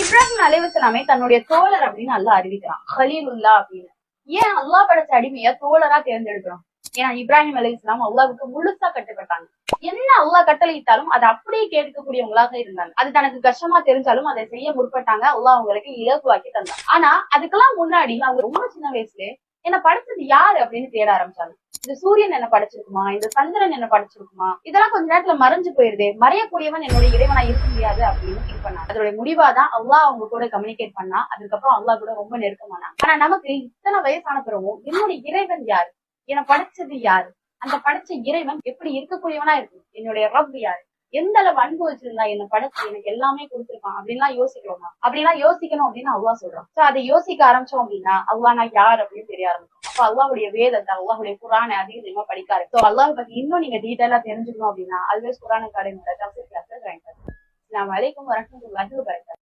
இப்ராஹிம் அலைவசலாமே தன்னுடைய தோழர் அப்படின்னு அல்லாஹ் அறிவிக்கிறான். ஹலீலுல்லா அப்படின்னு. ஏன் அல்லாஹ் படைச்ச அடிமையா தோழரா தேர்ந்தெடுக்கிறோம்? ஏன்னா இப்ராஹிம் அலைஹிஸ்லாம் அல்லாவுக்கு முழுசா கட்டுப்பட்டாங்க. என்ன அல்லாஹ் கட்டளையிட்டாலும் அதை அப்படியே கேட்கக்கூடியவங்களாக இருந்தாங்க. அது தனக்கு கஷ்டமா தெரிஞ்சாலும் அதை செய்ய முற்பட்டாங்க. அல்லாஹ் அவங்களுக்கு இலகுவாக்கி தந்தாங்க. ஆனா அதுக்கெல்லாம் முன்னாடி அவங்க ரொம்ப சின்ன வயசுல என்ன படைச்சது யாரு அப்படின்னு தேட ஆரம்பிச்சாங்க. இந்த சூரியன் என்ன படைச்சிருக்குமா? இந்த சந்திரன் என்ன படைச்சிருக்குமா? இதெல்லாம் கொஞ்ச நேரத்துல மறைஞ்சு போயிருதே. மறையக்கூடியவன் என்னுடைய இறைவனா இருக்க முடியாது அதோட முடிவாதான் அல்லாஹ் அவங்க கூட கம்யூனிகேட் பண்ணா. அதுக்கப்புறம் அவ்வளா கூட ரொம்ப நெருக்கமானா. ஆனா நமக்கு இத்தனை வயசான பிறகும் என்னுடைய இறைவன் யாரு? என்னை படைச்சது யாரு? அந்த படைச்ச இறைவன் எப்படி இருக்கக்கூடியவனா இருக்கு என்னுடைய ரப் யாரு? எந்த அளவு அன்பு வச்சிருந்தா என்ன படைச்சு எனக்கு எல்லாமே கொடுத்துருக்கான் அப்படின்லாம் யோசிக்கிறோமா? அப்படிலாம் யோசிக்கணும் அப்படின்னு அல்லாஹ் சொல்றான். சோ அதை யோசிக்க ஆரம்பிச்சோம் அப்படின்னா அவ்வளா நான் யார் அப்படின்னு தெரிய ஆரம்பிக்கும். அப்ப அல்லாஹுடைய வேதத்தை அவ்வளவுடைய குரானை அதிகமா படிக்காரு சோ அல்லாவை பத்தி இன்னும் நீங்க டீட்டெயிலா தெரிஞ்சுக்கணும் அப்படின்னா ஆல்வேஸ் குரான் अल्लाम वरहमल वरहमतुल्लाहि